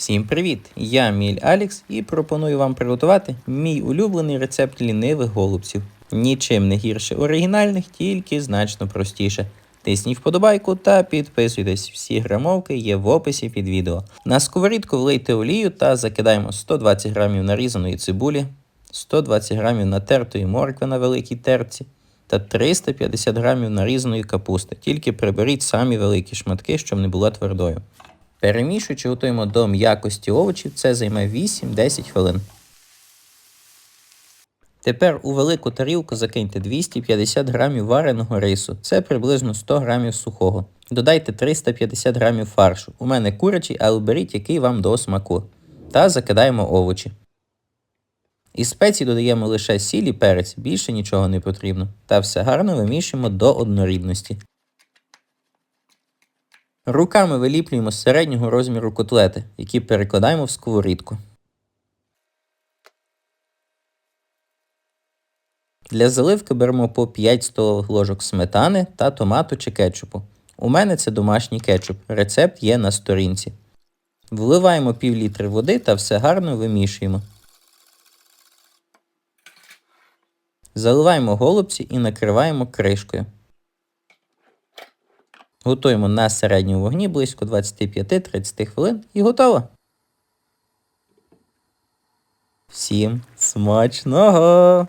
Всім привіт! Я Міль Алікс і пропоную вам приготувати мій улюблений рецепт лінивих голубців. Нічим не гірше оригінальних, тільки значно простіше. Тисніть вподобайку та підписуйтесь. Всі грамовки є в описі під відео. На сковорідку влийте олію та закидаємо 120 грамів нарізаної цибулі, 120 грамів натертої моркви на великій терці та 350 грамів нарізаної капусти. Тільки приберіть самі великі шматки, щоб не була твердою. Перемішуючи, готуємо до м'якості овочів, це займе 8-10 хвилин. Тепер у велику тарілку закиньте 250 грамів вареного рису, це приблизно 100 грамів сухого. Додайте 350 грамів фаршу. У мене курячий, але беріть який вам до смаку. Та закидаємо овочі. Із спецій додаємо лише сіль і перець, більше нічого не потрібно. Та все гарно вимішуємо до однорідності. Руками виліплюємо з середнього розміру котлети, які перекладаємо в сковорідку. Для заливки беремо по 5 столових ложок сметани та томату чи кетчупу. У мене це домашній кетчуп. Рецепт є на сторінці. Вливаємо пів літри води та все гарно вимішуємо. Заливаємо голубці і накриваємо кришкою. Готуємо на середньому вогні близько 25-30 хвилин і готово. Всім смачного!